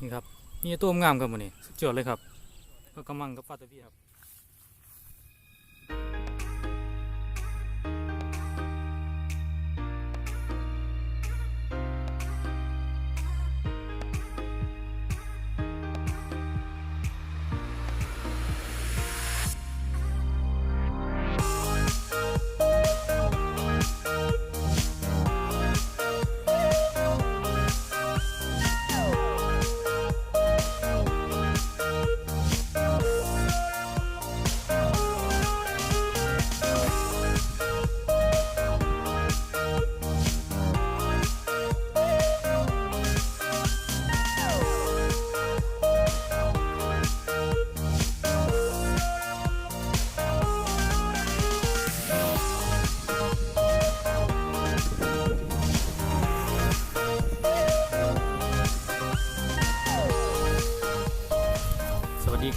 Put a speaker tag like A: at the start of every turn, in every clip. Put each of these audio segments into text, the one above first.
A: นี่ครับ มีตัวงามครับมันนี่สุดยอดเลยครับก็กำลังกับฟาตะพี่ครับ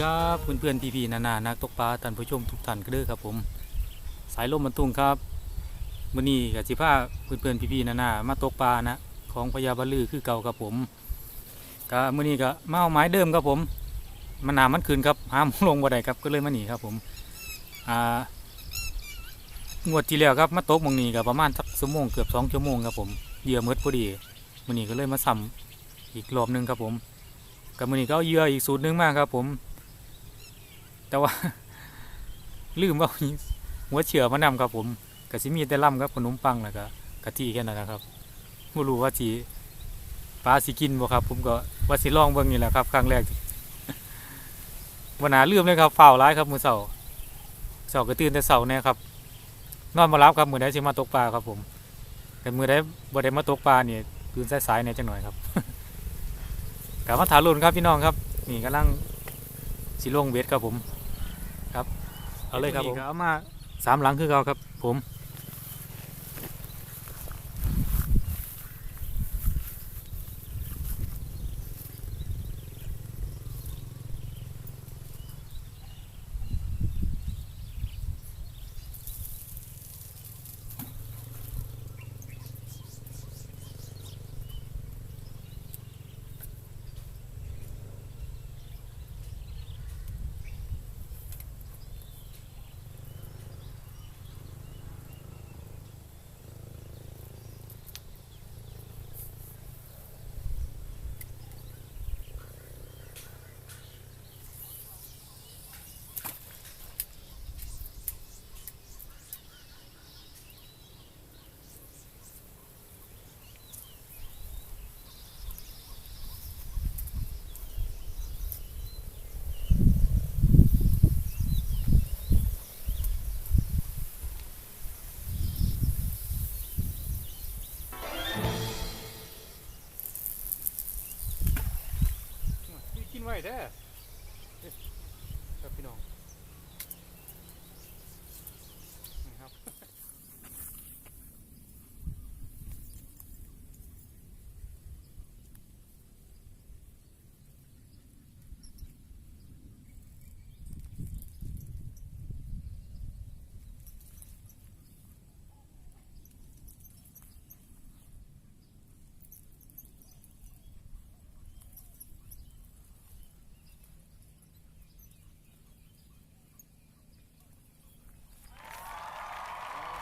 A: ครับเพื่อนเพื่อนพี่พี่ๆนานานักตกปลาท่านผู้ชมทุกท่านก็เด้อครับผม สายลมบรรทุงครับมื้อนี้กับสิพาเพื่อนเพื่อนพี่พี่ๆนานามาตกปลานะของพญาบาลือคือเก่าครับผมก็มื้อนี้ก็มาเอาไม้เดิมครับผมมันหนามันคืนครับห้ามลงบ่ได้ครับก็เลยมาหนีครับผมอ่างวดที่แล้วครับมาตกมองนี้ก็ประมาณสักชั่วโมงเกือบสองชั่วโมงครับผมเหยื่อหมดพอดีมื้อนี้ก็เลยมาซ้ำอีกรอบหนึงครับผมกับมื่อนี้ก็เอาเหยื่ออีกสูตรหนึงมากครับผม แต่ว่า ลืมว่าหัวเฉือมานำครับผมกะสิมีแต่ล่ำครับขนมปังแล้วก็กะทิแค่นั้นนะครับไม่รู้ว่าสีปลาสิกินบ่ครับ ผมก็ว่าสิลองเบิ่งนี่แหละครับ ครั้งแรกวันหนาลืมเลยครับเฝ่าร้ายครับมือเสาเสากร์ก็ตื่นแต่เสาเนี่ยครับนอนมารับครับมือได้สิมาตกปลาครับผมแต่มือได้บ่ได้มาตกปลาเนี่ยตื่นสายๆเนี่ยจังหน่อยครับกลับมาถาลุนครับพี่น้องครับ นี่กำลังสิลงเวทครับผม เอาเลยครับผม เอามาสามหลังคือเขาครับผม กิน ไว้เด้อครับพี่น้องนี่ครับ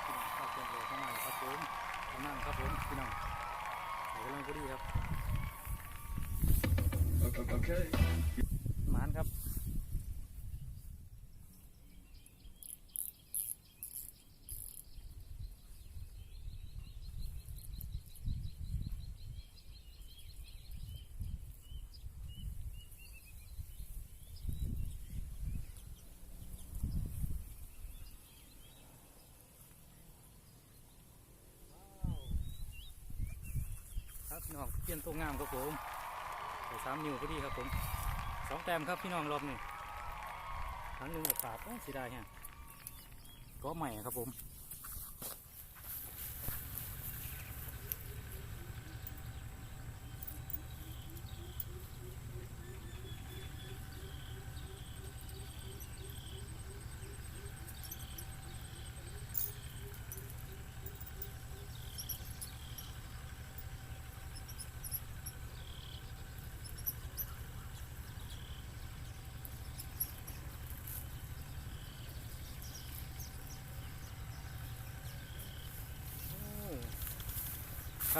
A: พี่น้องครับเต็มเลยเข้ามาครับผมกำลังครับผม พี่น้องไหนกำลังพอดีครับ
B: Okay.
A: หมานครับครับพี่น้องเปลี่ ยนตัวงามครับผมใส่สามนิ้วพอดีครับผมสองแต้มครับพี่น้องรอบนี้ครั้งหนึ่งแบบขาดสีได้ฮะก็ใหม่ครับผม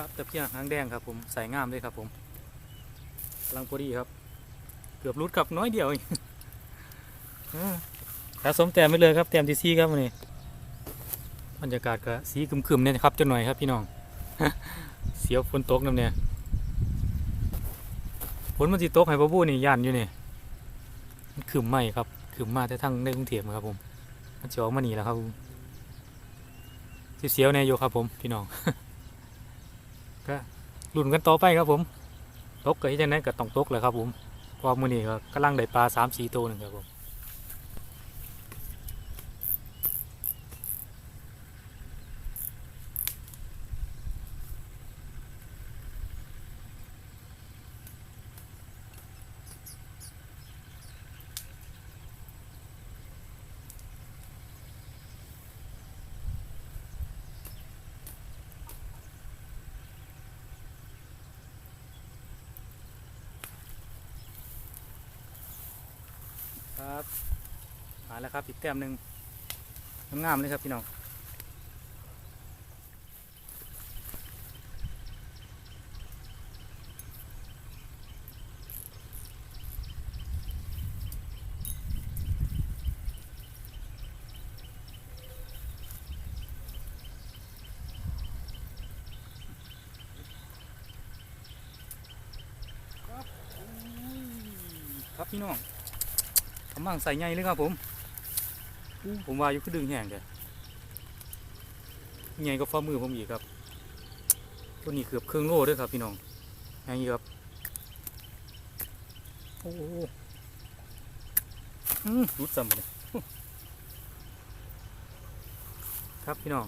A: ครับตะเพียนหางแดงครับผมใส่งามเลยครับผมกำลังพอดีครับ เกือบรุดกับน้อยเดียวองอ่าสะสมแต้มไปเลยครับแต้มที่สี่ครับวันนี้บรรยากาศก็สีครึมๆเนี่ยครับจังหน่อยครับพี่น้องเสียวฝนตกน้ำเนี่ยฝนมันสิตกให้พ่อบูนี่ย่านอยู่นี่มันคึมไหมครับครึมมาแต่ทั้งในกรุงเทพครับผมมันจะออกมาหนีแล้วครับผมเสียวแน่อยู่ครับผมพี่น้อง ลุ้นกันต่อไปครับผม ตกก็ที่จังไงก็ต้องตกเลยครับผมพอมือนี้ก็กำลังได้ปลาสามสี่ตัวหนึ่งครับผม ครับมาแล้วครับอีกแต้มหนึ่งงามเลยครับพี่น้องครับพี่น้อง กำลังใส่ใหญ่เลยครับผม ผมว่าอยู่คือดึงแห้งเด้ใหญ่ก็ฝ่ามือผมอีกครับ ตัวนี้เกือบเครื่องโล่ด้วยครับ พี่น้องใหญ่ครับโอ้โหรุดซ้ำไปเลยครับพี่น้อง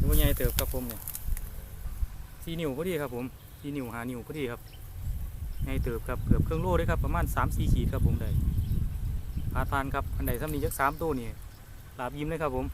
A: ดูว่าใหญ่เติบครับผมเนี่ยสี่นิ้วพอดีครับผมสี่นิ้วหานิ้วพอดีครับ ไงเติบครับเกือบเครื่องโล่ด้วยครับประมาณ3 4ขีดครับผมได้พาทานครับอันใดซ้ำนี้จักสามตัวนี่ลาบยิ้มเลยครับผม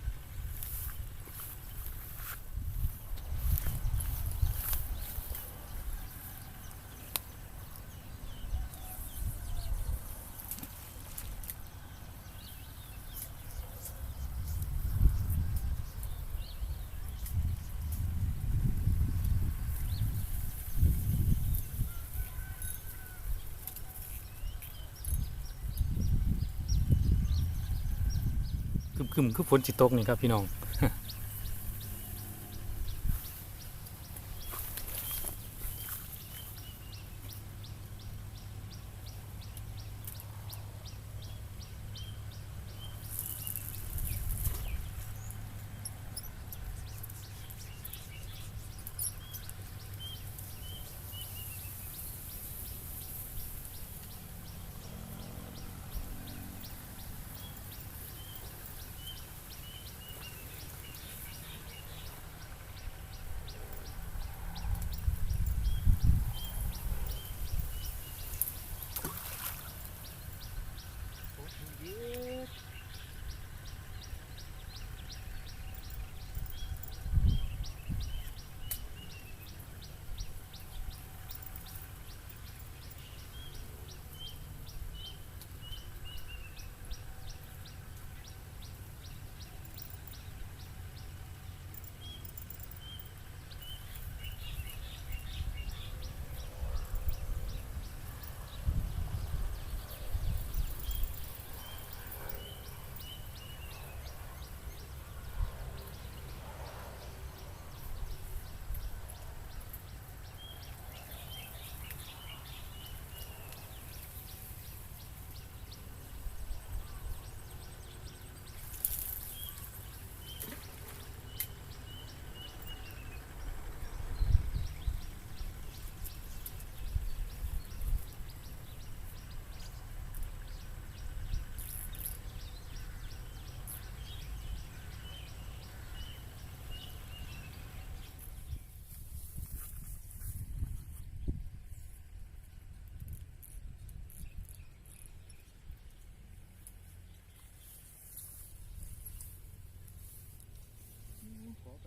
A: คึ มคือฝนจิตกนี่ครับพี่น้อง คร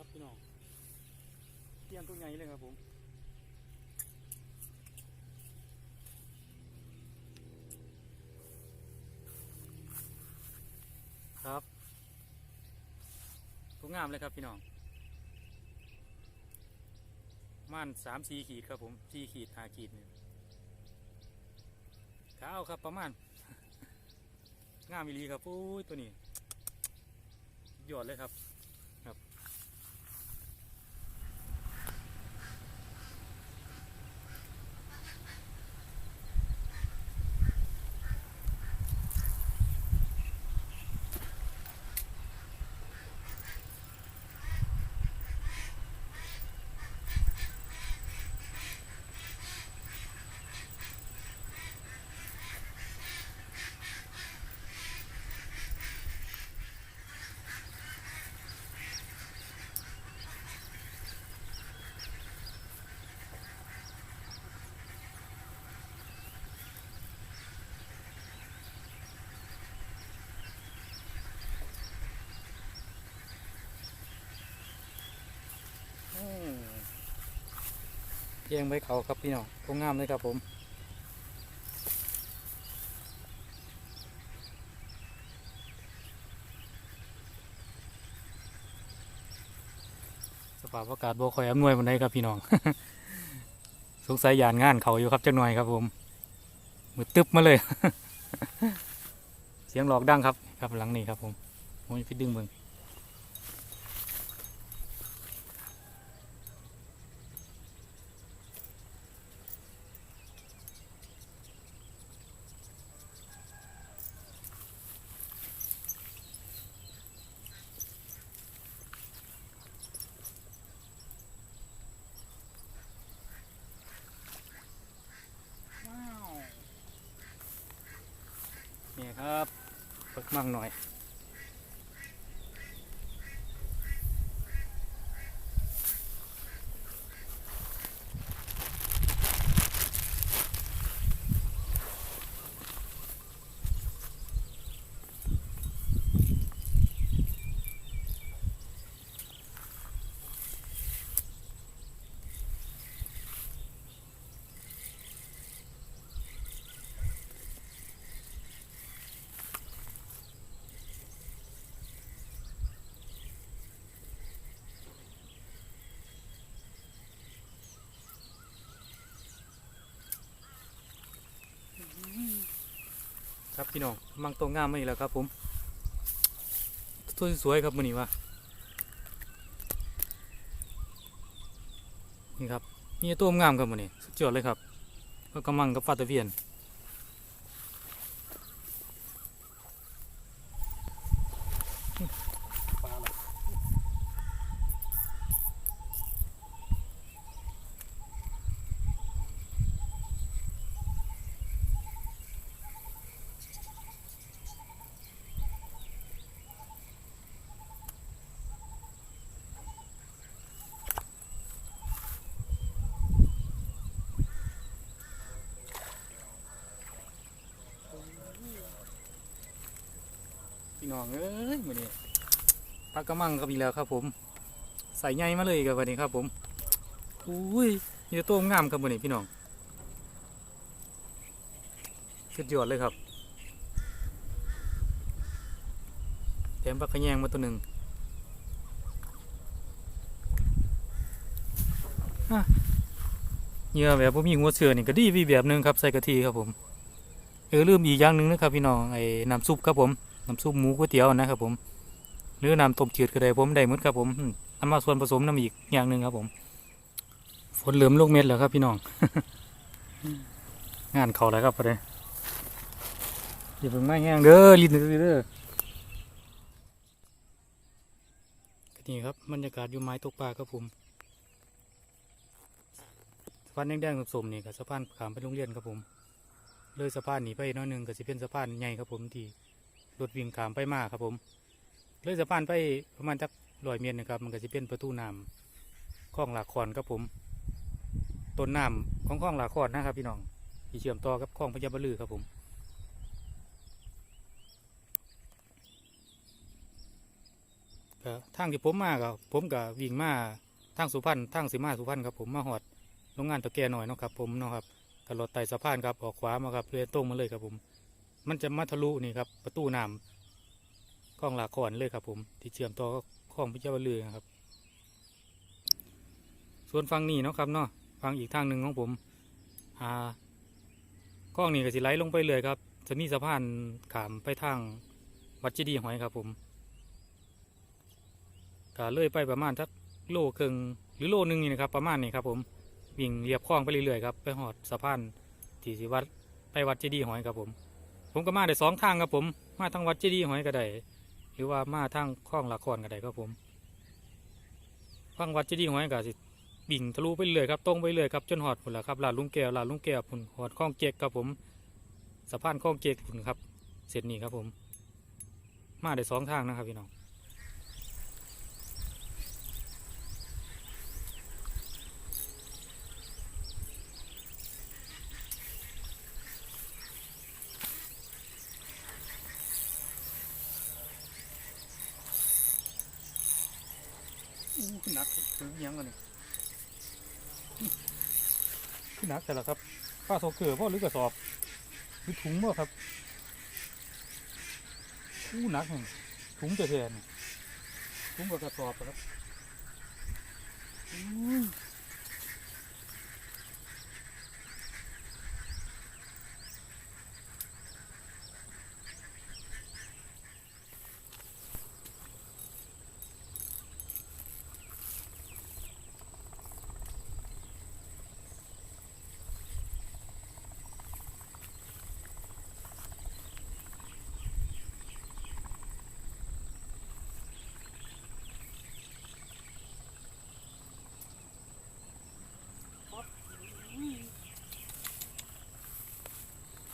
A: ับพี่น้องเตียงตัวใหญ่เลยครับผมครับ งามเลยครับพี่น้องม่านสามสี่ขีดครับผมสี่ขีดห้าขีดเนี่ยขาวครับประมาณงามอีลีครับโอ้ยตัวนี้ยอดเลยครับ อืม แยงใบเขาครับพี่น้องตัวงามเลยครับผมสภาพอากาศบ่คอยอำนวยมันได้ครับพี่น้อง สงสัยยานงานเขาอยู่ครับจักหน่อยครับผมมือตึ๊บมาเลย เสียงหลอกดังครับ ครับหลังนี้ครับผมผมจะไปดึงเบิ่ง ว้าวนี่ครับเปิด มากหน่อย ครับ พี่น้องมังตัวงามมาอีกแล้วครับผมตัวสวยๆครับมือนี้วะนี่ครับมีตัวงามครับมือนี้สุดยอดเลยครับก็กำมังกับฟาตะเวียนพี่ น้องเอ้ยมือนี้ปลากระมังครับอีแล้วครับผม ใส่ใหญ่มาเลยครับวันนี้ครับผมอุ้ยมีแต่ตัวงามครับมือนี้พี่น้องสุดยอดเลยครับแถมปลากระแยงมาตัวหนึ่งเหยื่อแบบผมมีหัวเสือนี่ก็ดีวีแบบหนึงครับใส่กะทิครับผมเออลืมอีกอย่างหนึ่งนะครับพี่น้องไอ้น้ำซุปครับผม น้ำซุปหมูก๋วยเตี๋ยวนะครับผม หรือน้ำต้มจืดก็ได้ผมได้หมดครับผมอืมเอามาส่วนผสมน้ำอีกอย่างหนึ่งครับผม ฝนเหลือมลูกเม็ดแล้วครับพี่น้อง งานเขาแล้วครับพอดีอย่าเพิ่งมาแห้งเด้อลิ้นเด้อเด้อกนี่ครับบรรยากาศอยู่ไม้ตกปลาครับผมสะพานแดงๆสมๆนี่กับสะพานขามไปโรงเรียนครับผม เลยสะพานหนีไปน้อยหนึ่งก็จะเป็นสะพานใหญ่ครับผมที่ รถวิ่งขามไปมาครับผมเลยสะพานไปประมาณจักร้อยเมตรนะครับ มันก็จะเป็นประตูน้ำคลองหลากคอนครับผมต้นน้ำของคลองหลากคอนนะครับ พี่น้องที่เชื่อมต่อกับคลองพญาบลือครับผมก็ทางที่ผมมาก็ผมก็วิ่งมาทางสุพรรณทางสีมาสุพรรณครับผมมาหอดโรงงานตะแกหน่อยนะครับผมนะครับก็รถไต่สะพานครับออกขวามาครับเรือตรงมาเลยครับผม มันจะมาทะลุนี่ครับประตูน้ำคลองหลาคอนเลยครับ ผม ที่เชื่อมต่อกับคลองพิจารณานะครับ ส่วนฝั่งนี้เนาะครับเนาะฝั่งอีกทางหนึ่งของผมอ่าคลองนี้ก็สิไหลลงไปเลยครับจะมีสะพานขามไปทางวัดเจดีย์หอยครับผมก็เลยไปประมาณสักโลครึ่งหรือโลหนึงนี่นะครับประมาณนี้ครับ ผมวิ่งเรียบคลองไปเรื่อยๆครับไปหอดสะพานที่สิวัดไปวัดเจดีย์หอยครับผม ผมก็มาได้สองทางครับผม มาทางวัดเจดีย์หอยก็ได้หรือว่ามาทางคลองละครก็ได้ครับผมฟังวัดเจดีย์หอยก็สิบิ่งทะลุไปเรื่อยครับตรงไปเรื่อยครับจนหอดพุ่นละครับลาดลุงแก้วลาดลุงแก้วพุ่นหอดคลองเจ๊กครับผมสะพานคลองเจ๊กพุ่นครับ เสร็จนี่ครับผม มาได้สองทางนะครับพี่น้องอู้ขึ้ นักถือยังกันนี่ขึ้นนักแต่ละครับป้าโซเกอร์พ่อหรือกระสอบหรือถุงบ่อครับอู้นักหนึ่งถุงจะแทนถุงกระสอบครับอู้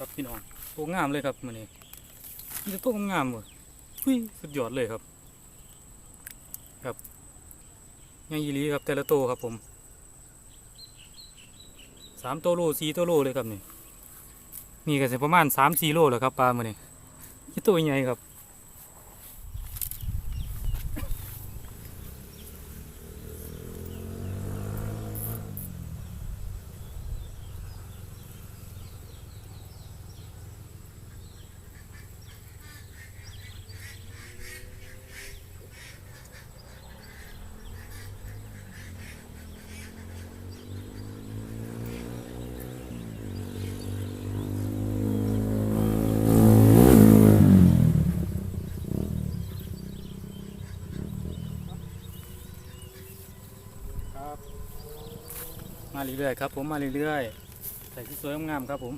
A: ครับพี่น้องตัวงามเลยครับมันนี่มีแต่ตัวงามเลยหุ้ยสุดยอดเลยครับ ครับยังยีรีครับแต่ละโตวครับผมสามตัวโลสี่ตัวโลเลยครับนี่นี่ก็จะประมาณสามสี่โลแล้วครับปลามันนี่นี่ตัวใหญ่ครับ เรื่อยๆครับผมมาเรื่อยๆใส่ที่สวยงามครับผม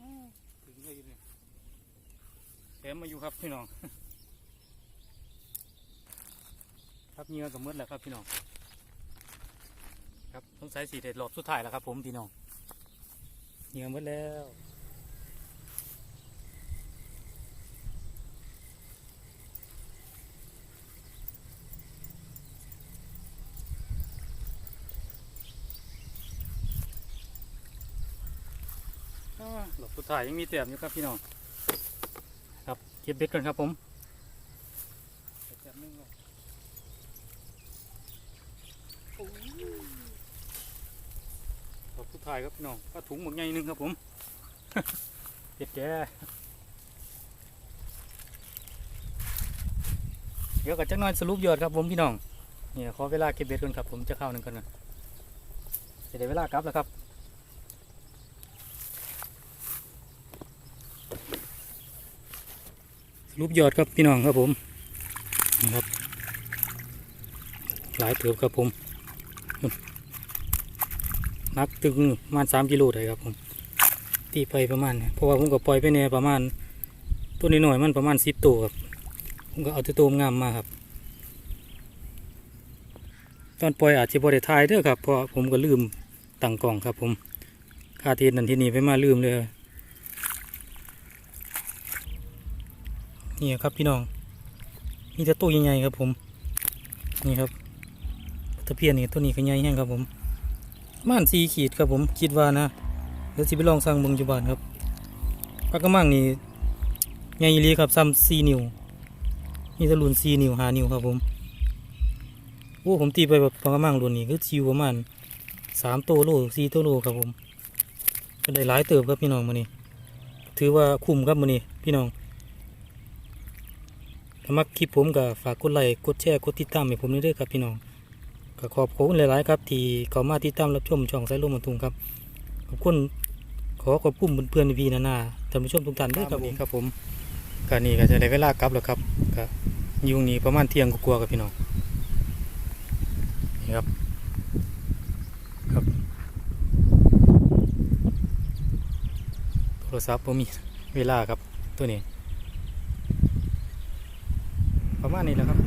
A: อ้าวถึงเลยเนี่ยแถมมาอยู่ครับพี่น้องครับเหงือกับมืดแล้วครับพี่น้องครับต้องใช้สีเด็ดรอบสุดท้ายแล้วครับผมพี่น้องเหนียวหมดแล้ว อ่าหลบสุดท้ายยังมีเตียมอยู่ครับพี่น้อง ครับเก็บเบ็ดก่อนครับผมเก็บแต้มหนึงก่อนโอ้ยหลบสุดท้ายครับพี่น้องก็ถุงหมดใหญ่หนึงครับผมเด็ดแกเดี๋ยวกับจักน้อยสรุปยอดครับผมพี่น้องเนี่ยขอเวลาเก็บเบ็ดก่อนครับผมจะเข้าหนึ่งก่อนนะจะได้เวลากลับแล้วครับ รูปยอดครับพี่น้องครับผมนี่ครับ หลายเติบครับผมนักตึงประมาณสามกิโลได้ครับผมตีไปประมาณเพราะว่าผมก็ปล่อยไปเนี่ยประมาณตัวนี้หน่อยมันประมาณสิบตัวครับผมก็เอาตัวตัวงามมาครับ ตอนปล่อยอาจจะบริทายเด้อครับเพราะผมก็ลืมตั้งกล่องครับผมคาเทนนั่นที่นี่ไปมาลืมเลย นี่ครับพี่น้องมีแต่ตัวใหญ่ๆครับผม นี่ครับตะเพียนนี่ตัวนี้ก็ใหญ่แห้งครับผมม่านสีขีดครับผมคิดว่านะเดี๋ยวสิไปลองสั่งเบิ่งอยู่บ้านครับปลากระมังนี่ใหญ่อีรีครับซ้ำสี่นิ้วนี่ตะลุนสี่นิ้วหานิ้วครับผมโอ้ผมตีไปแบบปลากระมังรุ่นนี้คือชิวประมาณสามโตโลสี่โตโลครับผมก็ได้หลายเติบครับพี่น้องมื้อนี้ถือว่าคุ้มครับมื้อนี้พี่น้อง ถ้ามักคลิปผมก็ฝากกดไลค์กดแชร์กดติดตามให้ผมด้วยเด้อครับพี่น้องก็ขอบคุณหลายๆครับ ที่เข้ามาติดตามรับชมช่องสายลมมันทุงครับขอบคุณขอขอบคุณเพื่อนๆพี่ๆนานาท่านผู้ชมทุกท่านด้วยครับผมครับผมก็นี่ก็จะได้เวลากลับแล้วครับก็อยุ่งนี้ประมาณเที่ยงกลัวาๆกับพี่น้องนี่ครับครับโทรศัพท์ผมมีเวลาครับตัวนี้ ประ มาณนี้แหละครับ